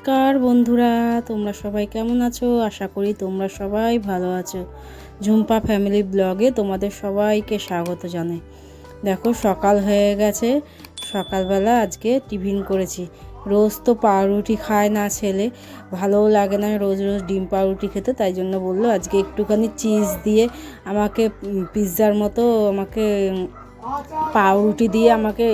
নমস্কার বন্ধুরা, তোমরা সবাই কেমন আছো? আশা করি তোমরা সবাই ভালো আছো। ঝুম্পা ফ্যামিলি ব্লগে তোমাদের সবাইকে স্বাগত জানাই। দেখো, সকাল হয়ে গেছে। সকালবেলা আজকে টিফিন করেছি। রোজ তো পাউরুটি খায় না ছেলে। ভালোও লাগে না রোজ রোজ ডিম পাউরুটি খেতে, তাই জন্য বলল আজকে একটুখানি চিজ দিয়ে আমাকে পিৎজার মতো আমাকে পাউরুটি দিয়ে আমাকে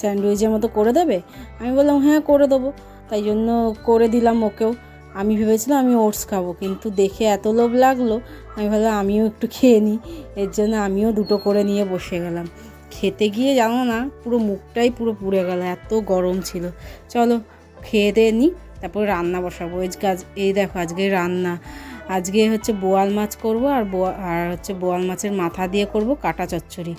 স্যান্ডউইচের মতো করে দেবে? আমি বললাম হ্যাঁ করে দেবো। তাই জন্য করে দিলাম ওকেও। আমি ভেবেছিলাম আমি ওটস খাব, কিন্তু দেখে এত লোভ লাগল, আমি ভাবলাম আমিও একটু খেয়ে নিই। এর জন্য আমিও দুটো করে নিয়ে বসে গেলাম। খেতে গিয়ে জানো না, পুরো মুখটাই পুরো পুড়ে গেল, এত গরম ছিল। চলো খেয়ে দিয়ে নিই, তারপরে রান্না বসাবো। এই কাজ এই দেখো আজকে রান্না। আজকে হচ্ছে বোয়াল মাছ করব, আর আর হচ্ছে বোয়াল মাছের মাথা দিয়ে করব কাটা চচ্চড়ি।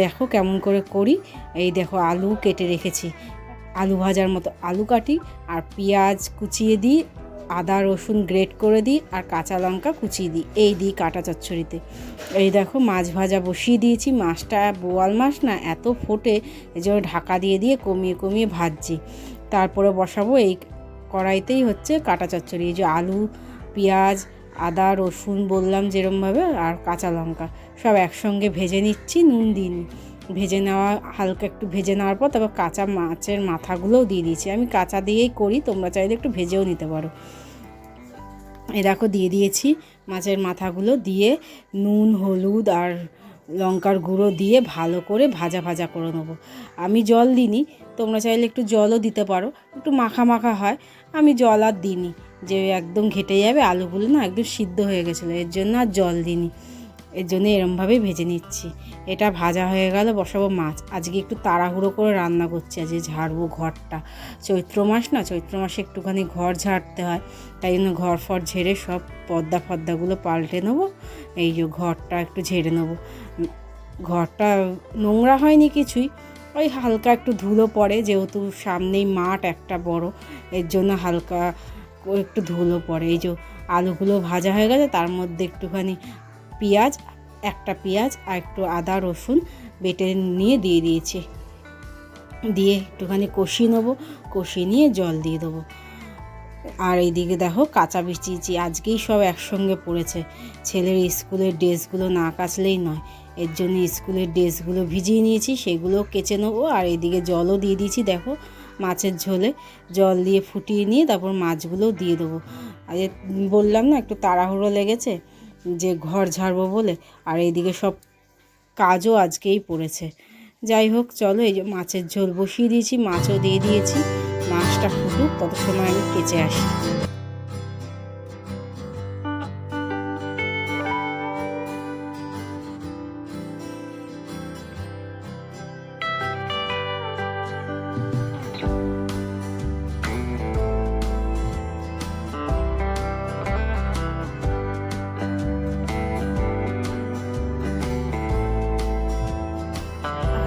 দেখো কেমন করে করি। এই দেখো আলু কেটে রেখেছি। আলু ভাজার মতো আলু কাটি আর পেঁয়াজ কুচিয়ে দিই, আদা, রসুন গ্রেট করে দিই আর কাঁচা লঙ্কা কুচিয়ে দিই। এই দিই কাটা চচ্চড়িতে। এই দেখো মাছ ভাজা বসিয়ে দিয়েছি। মাছটা বোয়াল মাছ না, এত ফোটে এই জন্য ঢাকা দিয়ে দিয়ে কমিয়ে কমিয়ে ভাজছি। তারপরে বসাবো এই কড়াইতেই হচ্ছে কাটা চচ্চড়ি। এই যে আলু, পেঁয়াজ, আদা, রসুন বললাম যেরমভাবে আর কাঁচা লঙ্কা সব একসঙ্গে ভেজে নিচ্ছি, নুন দিন ভেজে নেওয়া, হালকা একটু ভেজে নেওয়ার পর তারপর কাঁচা মাছের মাথাগুলোও দিয়ে দিয়েছি। আমি কাঁচা দিয়েই করি, তোমরা চাইলে একটু ভেজেও নিতে পারো। এ দেখো, দিয়ে দিয়েছি মাছের মাথাগুলো দিয়ে নুন, হলুদ আর লঙ্কার গুঁড়ো দিয়ে ভালো করে ভাজা ভাজা করে নেব। আমি জল দিইনি, তোমরা চাইলে একটু জলও দিতে পারো, একটু মাখা মাখা হয়। আমি জল আর দিইনি, যে একদম ঘেটে যাবে, আলুগুলো না একদম সিদ্ধ হয়ে গেছিল, এর জন্য আর জল দিইনি। এর জন্য এরমভাবেই ভেজে নিচ্ছি। এটা ভাজা হয়ে গেল, বসাবো মাছ। আজকে একটু তাড়াহুড়ো করে রান্না করছি, আজকে ঝাড়বো ঘরটা। চৈত্র মাস না, চৈত্র মাসে একটুখানি ঘর ঝাড়তে হয়, তাই জন্য ঘর ফর ঝেড়ে সব পর্দা ফর্দাগুলো পাল্টে নেব, এই যে ঘরটা একটু ঝেড়ে নেব। ঘরটা নোংরা হয়নি কিছুই, ওই হালকা একটু ধুলো পড়ে, যেহেতু সামনেই মাঠ একটা বড়, এর জন্য হালকা একটু ধুলো পড়ে। এই যে আলুগুলো ভাজা হয়ে গেছে, তার মধ্যে একটুখানি পেঁয়াজ, একটা পেঁয়াজ আর একটু আদা, রসুন বেটে নিয়ে দিয়ে দিয়েছি। দিয়ে একটুখানি কষিয়ে নেব, কষিয়ে নিয়ে জল দিয়ে দেবো। আর এইদিকে দেখো কাঁচা বিচিয়েছি আজকেই সব একসঙ্গে পড়েছে। ছেলের স্কুলের ড্রেসগুলো না কাচলেই নয়। এর জন্য স্কুলের ড্রেসগুলো ভিজিয়ে নিয়েছি, সেগুলো কেচে নেব আর এদিকে জলও দিয়ে দিয়েছি। দেখো মাছের ঝোলে জল দিয়ে ফুটিয়ে নিয়ে তারপর মাছগুলো দিয়ে দেবো। আর বললাম না, একটু তাড়াহুড়ো লেগেছে? যে ঘর ঝাড়বো বলে, আর এইদিকে সব কাজও আজকেই পড়েছে। যাই হোক, চলো এই যে মাছের ঝোল বসিয়ে দিয়েছি, মাছও দিয়ে দিয়েছি। মাছটা ফুটুক, তত সময় আমি কেচে আসি।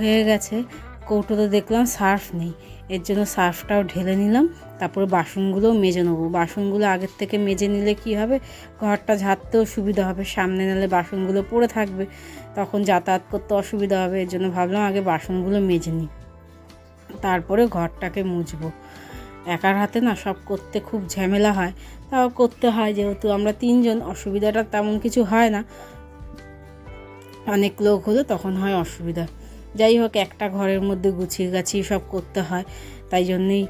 হয়ে গেছে। কৌটোতে দেখলাম, সার্ফ নেই। এর জন্য সার্ফটাও ঢেলে নিলাম, তারপরে বাসনগুলোও মেজে নেব। বাসনগুলো আগের থেকে মেজে নিলে কি হবে? ঘরটা ঝাড়তেও সুবিধা হবে, সামনে নিলে বাসনগুলো পড়ে থাকবে। তখন যাতায়াত করতে অসুবিধা হবে, এর জন্য ভাবলাম আগে বাসনগুলো মেজে নিই। তারপরে ঘরটাকে মুছবো। একার হাতে না সব করতে খুব ঝামেলা হয়। তাও করতে হয়, যেহেতু আমরা তিনজন, অসুবিধাটা তেমন কিছু হয় না। অনেক লোক হলে তখন হয় অসুবিধা। যাই হোক, একটা ঘরের মধ্যে গুছিয়ে গাছিয়ে সব করতে হয়। তাই জন্যই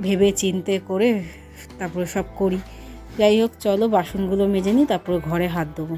ভেবে চিনতে করে তারপরে সব করি। যাই হোক, চলো বাসনগুলো মেজে নিই, তারপরে ঘরে হাত দেবো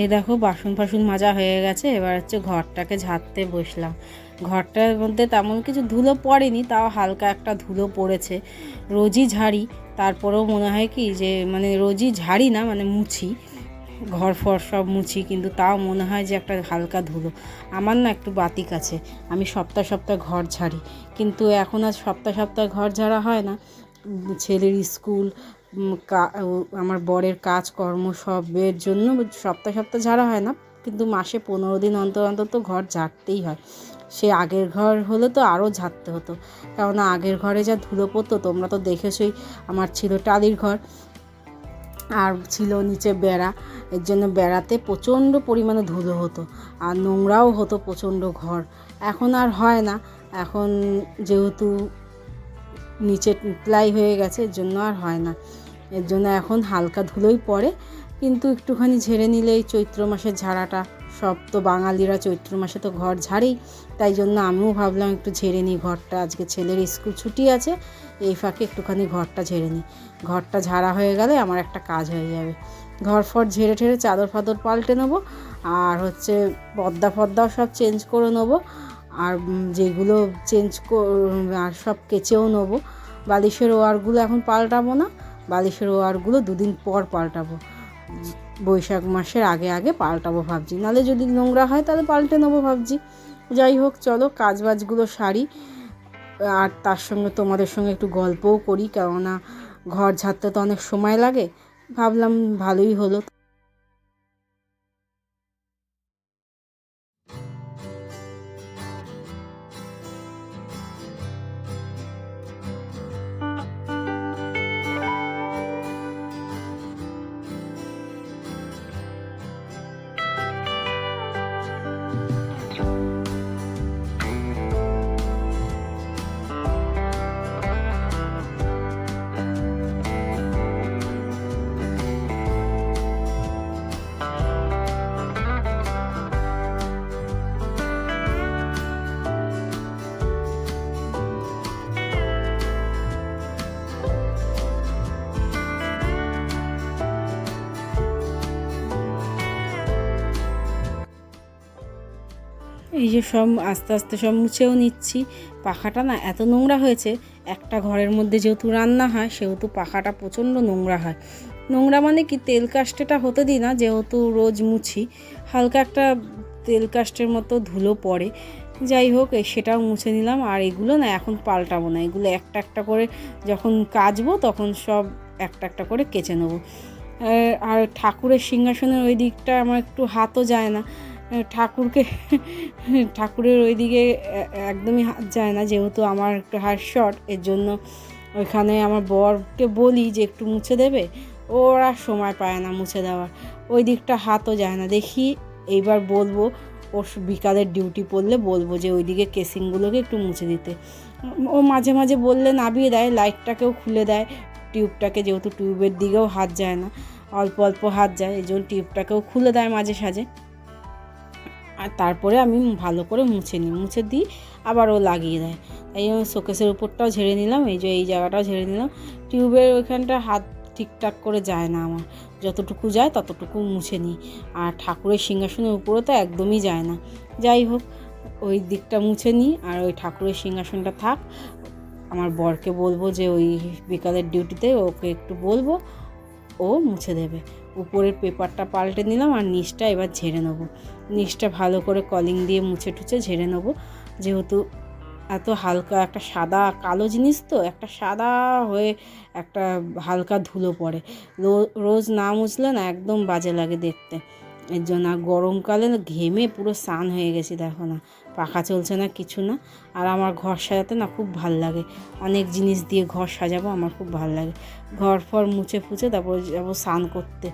এই দেখো, বাসন ফাসন মাজা হয়ে গেছে। এবার হচ্ছে ঘরটাকে ঝাড়তে বসলাম। ঘরটার মধ্যে তেমন কিছু ধুলো পড়েনি, তাও হালকা একটা ধুলো পড়েছে। রোজই ঝাড়ি, তারপরেও মনে হয় কি যে মানে রোজই ঝাড়ি না মানে মুছি। ঘর ফর সব মুছি, কিন্তু তাও মনে হয় যে একটা হালকা ধুলো। আমার না একটু বাতিক আছে, আমি সপ্তাহ সপ্তাহ ঘর ঝাড়ি। কিন্তু এখন আর সপ্তাহ সপ্তাহ ঘর ঝাড়া হয় না। ছেলের স্কুল আমার বরের কাজকর্ম সবের জন্য সপ্তাহ সপ্তাহ ঝাড়া হয় না, কিন্তু মাসে পনেরো দিন অন্তর অন্তর তো ঘর ঝাড়তেই হয়। সে আগের ঘর হলে তো আরও ঝাড়তে হতো, কেননা আগের ঘরে যা ধুলো পড়তো, তোমরা তো দেখেছই আমার ছিল টালির ঘর, আর ছিল নিচে বেড়া, এর জন্য বেড়াতে প্রচণ্ড পরিমাণে ধুলো হতো, আর নোংরাও হতো প্রচণ্ড ঘর। এখন আর হয় না, এখন যেহেতু নিচে প্লাই হয়ে গেছে, এর জন্য আর হয় না। এর জন্য এখন হালকা ধুলোই পড়ে, কিন্তু একটুখানি ঝেড়ে নিলে এই চৈত্র মাসের ঝাড়াটা। সব তো বাঙালিরা চৈত্র মাসে তো ঘর ঝাড়েই, তাই জন্য আমিও ভাবলাম একটু ঝেড়ে নিই ঘরটা। আজকে ছেলের স্কুল ছুটি আছে, এই ফাঁকে একটুখানি ঘরটা ঝেড়ে নিই। ঘরটা ঝাড়া হয়ে গেলে আমার একটা কাজ হয়ে যাবে। ঘর ফর ঝেড়ে ঠেড়ে চাদর ফাদর পাল্টে নেব, আর হচ্ছে পদ্মা ফর্দাও সব চেঞ্জ করে নেব আর যেগুলো চেঞ্জ আর সব কেচেও নেব। বালিশের ওয়ারগুলো এখন পাল্টাবো না। বালিশের ওয়ারগুলো দুদিন পর পাল্টাবো। বৈশাখ মাসের আগে আগে পাল্টাবো ভাবছি। নাহলে যদি নোংরা হয় তাহলে পাল্টে নেব ভাবছি। যাই হোক, চলো কাজ বাজগুলো সারি। আর তার সঙ্গে তোমাদের সঙ্গে একটু গল্পও করি, কেননা ঘর ঝাড়তে তো অনেক সময় লাগে। ভাবলাম ভালোই হলো। এই যে সব আস্তে আস্তে সব মুছেও নিচ্ছি। পাখাটা না এত নোংরা হয়েছে, একটা ঘরের মধ্যে যেহেতু রান্না হয়, সেহেতু পাখাটা প্রচণ্ড নোংরা হয়। নোংরা মানে কি, তেল কাস্টেটা হতে দিই না, যেহেতু রোজ মুছি। হালকা একটা তেল কাস্টের মতো ধুলো পড়ে। যাই হোক সেটাও মুছে নিলাম, আর এগুলো না এখন পাল্টাবো না। এগুলো একটা একটা করে যখন কাচবো, তখন সব একটা একটা করে কেচে নেব। আর- ঠাকুরের সিংহাসনের ওই দিকটা আমার একটু হাতও যায় না। ঠাকুরকে, ঠাকুরের ওইদিকে একদমই হাত যায় না, যেহেতু আমার একটু হাত শর্ট এর জন্য ওইখানে আমার বরকে বলি যে একটু মুছে দেবে, ওরা সময় পায় না মুছে দেওয়ার। ওই দিকটা হাতও যায় না। দেখি এইবার বলব, ওর বিকালের ডিউটি পড়লে বলব যে ওইদিকে কেসিংগুলোকে একটু মুছে দিতে। ও মাঝে মাঝে বললে নাবিয়ে দেয় লাইটটাকেও খুলে দেয় টিউবটাকে যেহেতু টিউবের দিকেও হাত যায় না, অল্প অল্প হাত যায়, এই জন্য টিউবটাকেও খুলে দেয় মাঝে সাঝে। আর তারপরে আমি ভালো করে মুছে নিই, মুছে দিই, আবার ও লাগিয়ে দেয়। তাই জন্য শোকেসের উপরটাও ঝেড়ে নিলাম, এই যে এই জায়গাটাও ঝেড়ে নিলাম। টিউবের ওইখানটা হাত ঠিকঠাক করে যায় না আমার, যতটুকু যায় ততটুকু মুছে নিই। আর ঠাকুরের সিংহাসনের উপরে তো একদমই যায় না। যাই হোক, ওই দিকটা মুছে নিই, আর ওই ঠাকুরের সিংহাসনটা থাক। আমার বরকে বলব যে ওই বিকালের ডিউটিতে ওকে একটু বলব, ও মুছে দেবে। উপরের পেপারটা পাল্টে নিলাম আর নিচটা এবার ঝেড়ে নেব। নিচটা ভালো করে কলিং দিয়ে মুছে টুছে ঝেড়ে নেব। যেহেতু এত হালকা একটা সাদা কালো জিনিস তো, একটা সাদা হয়ে একটা হালকা ধুলো পড়ে। রোজ না মুছলে না একদম বাজে লাগে দেখতে। এর জন্য গরমকালে ঘেমে পুরো স্নান হয়ে গেছি, দেখো না। পাখা চলছে না, কিছু না। আর আমার ঘর সাজাতে না খুব ভালো লাগে। অনেক জিনিস দিয়ে ঘর সাজাবো, আমার খুব ভালো লাগে। ঘর ফর মুছে ফুছে তারপর যাব স্নান করতে।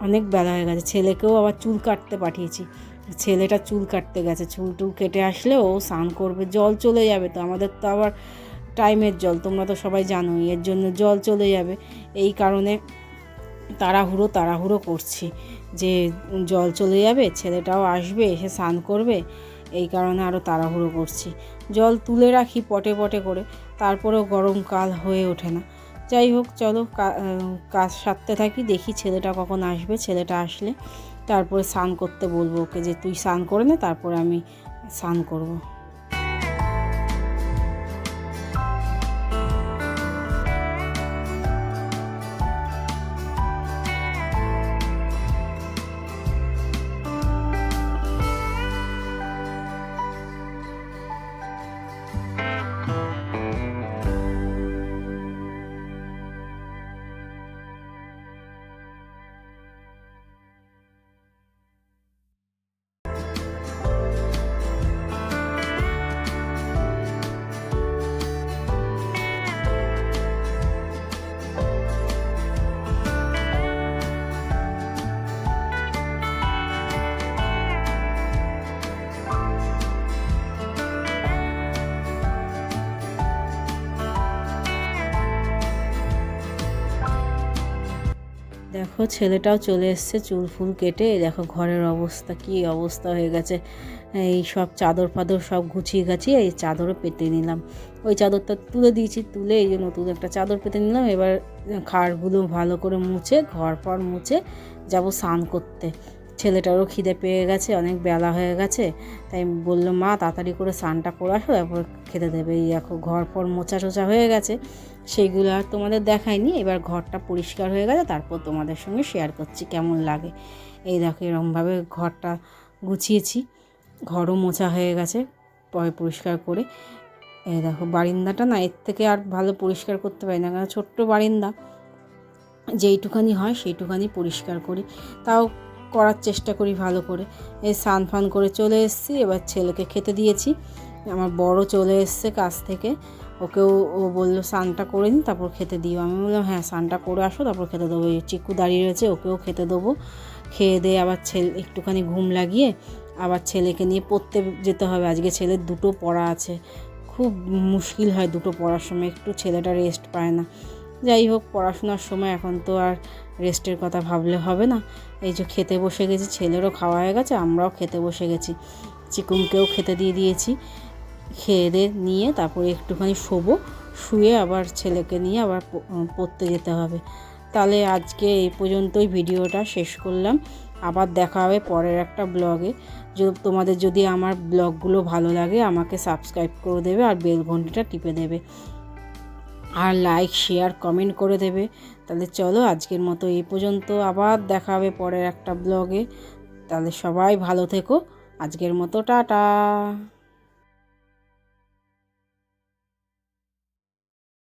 অনেক বেলা হয়ে গেছে। ছেলেকেও আবার চুল কাটতে পাঠিয়েছি। ছেলেটা চুল কাটতে গেছে। চুল টুল কেটে আসলে ও স্নান করবে। জল চলে যাবে তো। আমাদের তো আবার টাইমের জল, তোমরা তো সবাই জানোই। এর জন্য জল চলে যাবে। এই কারণে তাড়াহুড়ো তাড়াহুড়ো করছি যে জল চলে যাবে, ছেলেটাও আসবে, এসে স্নান করবে। এই কারণে আরও তাড়াহুড়ো করছি। জল তুলে রাখি পটে পটে করে, তারপরেও গরমকাল হয়ে ওঠে না। যাই হোক, চলো কাজ সারতে থাকি, দেখি ছেলেটা কখন আসবে। ছেলেটা আসলে তারপরে স্নান করতে বলব ওকে যে, তুই স্নান করে নে, তারপরে আমি স্নান করব। দেখো, ছেলেটাও চলে এসছে, চুল ফুল কেটে। দেখো, ঘরের অবস্থা, কি অবস্থা হয়ে গেছে। এই সব চাদর ফাদর সব গুছিয়ে গাছিয়ে এই চাদরও পেতে নিলাম। ওই চাদরটা তুলে দিয়েছি, তুলে এই যে নতুন একটা চাদর পেতে নিলাম। এবার খাড়গুলো ভালো করে মুছে ঘর পর মুছে যাব স্নান করতে। ছেলেটারও খিদে পেয়ে গেছে, অনেক বেলা হয়ে গেছে। তাই বলল মা, তাড়াতাড়ি করে স্নানটা করে আসো তারপর খেতে দেবে। এই দেখো, ঘর পর মোচা টোচা হয়ে গেছে। সেইগুলো আর তোমাদের দেখায়নি এবার ঘরটা পরিষ্কার হয়ে গেছে, তারপর তোমাদের সঙ্গে শেয়ার করছি, কেমন লাগে। এই দেখো এরকমভাবে ঘরটা গুছিয়েছি, ঘরও মোছা হয়ে গেছে, পরে পরিষ্কার করে। এই দেখো, বারিন্দাটা না, এর থেকে আর ভালো পরিষ্কার করতে পারি না, কারণ ছোট্ট বারিন্দা। যেইটুখানি হয় সেইটুখানি পরিষ্কার করি। তাও করার চেষ্টা করি ভালো করে। এই স্নান ফান করে চলে এসেছি, এবার ছেলেকে খেতে দিয়েছি। আমার বড় চলে এসছে কাছ থেকে। ওকেও, ও বলল, স্নানটা করে নিই তারপর খেতে দিও। আমি বললাম হ্যাঁ স্নানটা করে আসো, তারপর খেতে দেবো। চিকু দাঁড়িয়ে রয়েছে, ওকেও খেতে দেবো। খেয়ে দিয়ে আবার ছেলে, একটুখানি ঘুম লাগিয়ে আবার ছেলেকে নিয়ে পড়তে যেতে হবে। আজকে ছেলের দুটো পড়া আছে। খুব মুশকিল হয় দুটো পড়ার সময়, একটু ছেলেটা রেস্ট পায় না। যাই হোক, পড়াশোনার সময় এখন তো আর রেস্টের কথা ভাবলে হবে না। এই যে খেতে বসে গেছি, ছেলেরও খাওয়া হয়ে গেছে, আমরাও খেতে বসে গেছি। চিকুমকেও খেতে দিয়ে দিয়েছি। খেয়ে দিয়ে নিয়ে তারপরে একটুখানি শোবো, শুয়ে আবার ছেলেকে নিয়ে আবার পড়তে যেতে হবে। তাহলে আজকে এই পর্যন্তই ভিডিওটা, শেষ করলাম। আবার দেখা হবে পরের একটা ব্লগে। তোমাদের যদি আমার ব্লগগুলো ভালো লাগে, আমাকে সাবস্ক্রাইব করে দেবে আর বেল ঘন্টিটা টিপে দেবে। আর লাইক শেয়ার কমেন্ট করে দেবে। তাহলে চলো আজকের মতো এই পর্যন্ত। আবার দেখা হবে পরের একটা ব্লগে তাহলে সবাই ভালো থেকো। আজকের মতো, টাটা।